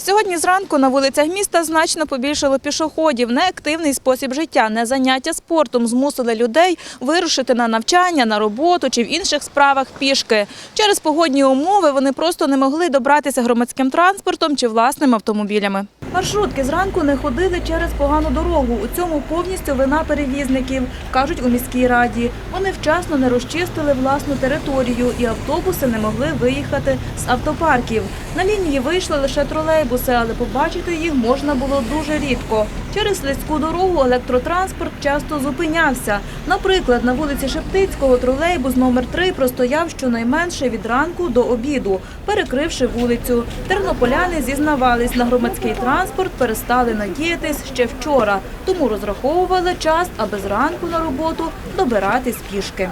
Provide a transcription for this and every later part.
Сьогодні зранку на вулицях міста значно побільшало пішоходів. Неактивний спосіб життя, не заняття спортом змусили людей вирушити на навчання, на роботу чи в інших справах пішки. Через погодні умови вони просто не могли добратися громадським транспортом чи власними автомобілями. Маршрутки зранку не ходили через погану дорогу. У цьому повністю вина перевізників, кажуть у міській раді. Вони вчасно не розчистили власну територію і автобуси не могли виїхати з автопарків. На лінії вийшли лише тролейбуси, але побачити їх можна було дуже рідко. Через слизьку дорогу електротранспорт часто зупинявся. Наприклад, на вулиці Шептицького тролейбус номер 3 простояв щонайменше від ранку до обіду, перекривши вулицю. Тернополяни зізнавались, на громадський транспорт перестали надіятись ще вчора, тому розраховували час, аби зранку на роботу добиратись пішки.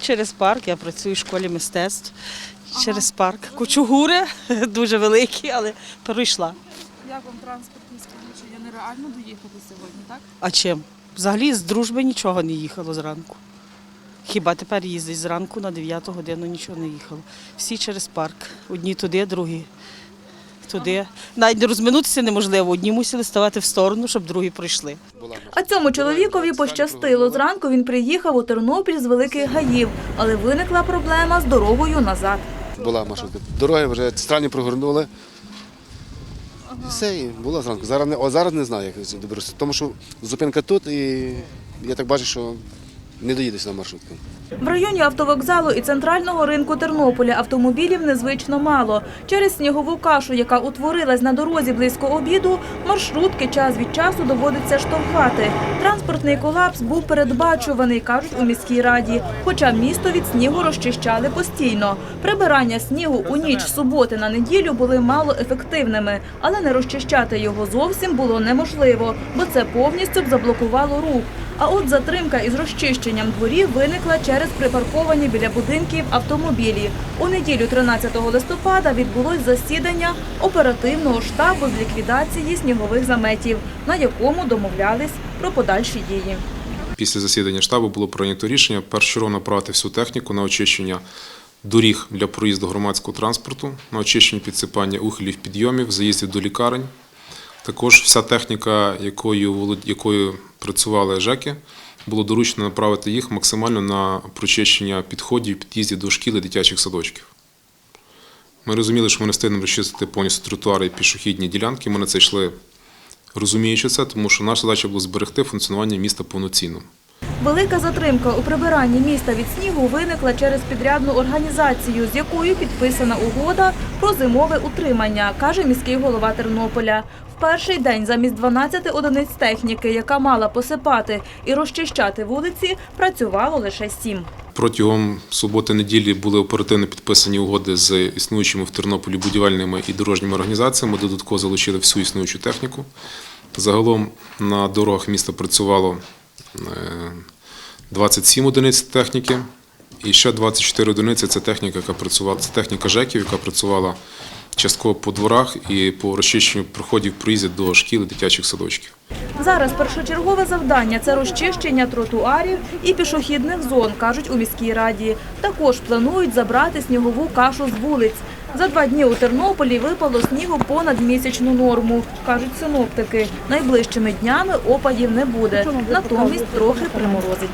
Через парк я працюю в школі мистецтв. Через парк. Кучугури дуже великі, але перейшла. Як вам транспортні сполучення? Нереально доїхати сьогодні, так? А чим? Взагалі з дружби нічого не їхало зранку. Хіба тепер їздить зранку на 9 годину нічого не їхало. Всі через парк. Одні туди, другі туди. Навіть не розминутися неможливо. Одні мусили ставати в сторону, щоб другі пройшли. А цьому чоловікові пощастило. Зранку він приїхав у Тернопіль з великих гаїв, але виникла проблема з дорогою назад. Була маршрутка. Дороги вже странні прогорнули. І все, і була зранку. Зараз не, о, зараз не знаю, як доберуся. Тому що зупинка тут і я так бачу, що не доїдеш на маршрутку. В районі автовокзалу і центрального ринку Тернополя автомобілів незвично мало. Через снігову кашу, яка утворилась на дорозі близько обіду, маршрутки час від часу доводиться штовхати. Транспортний колапс був передбачуваний, кажуть у міській раді. Хоча місто від снігу розчищали постійно. Прибирання снігу у ніч суботи на неділю були мало ефективними, але не розчищати його зовсім було неможливо, бо це повністю б заблокувало рух. А от затримка із розчищенням дворів виникла через припарковані біля будинків автомобілі. У неділю 13 листопада відбулось засідання оперативного штабу з ліквідації снігових заметів, на якому домовлялись про подальші дії. Після засідання штабу було прийнято рішення першочергово направити всю техніку на очищення доріг для проїзду громадського транспорту, на очищення підсипання ухилів, підйомів, заїздів до лікарень. Також вся техніка, якою, якою працювали ЖЕКи, було доручено направити їх максимально на прочищення підходів, під'їздів до шкіл і дитячих садочків. Ми розуміли, що ми не встигнемо розчистити повністю тротуари і пішохідні ділянки. Ми на це йшли, розуміючи це, тому що наша задача була зберегти функціонування міста повноцінно. Велика затримка у прибиранні міста від снігу виникла через підрядну організацію, з якою підписана угода про зимове утримання, каже міський голова Тернополя. Перший день замість 12 одиниць техніки, яка мала посипати і розчищати вулиці, працювало лише сім. Протягом суботи-неділі були оперативно підписані угоди з існуючими в Тернополі будівельними і дорожніми організаціями. Додатково залучили всю існуючу техніку. Загалом на дорогах міста працювало е, 27 одиниць техніки. І ще 24 одиниці це техніка, яка працювала, це техніка ЖЕКів, яка працювала частково по дворах і по розчищенню проходів проїздів до шкіл і дитячих садочків. Зараз першочергове завдання це розчищення тротуарів і пішохідних зон, кажуть у міській раді. Також планують забрати снігову кашу з вулиць. За два дні у Тернополі випало снігу понад місячну норму, кажуть синоптики. Найближчими днями опадів не буде, натомість трохи приморозить.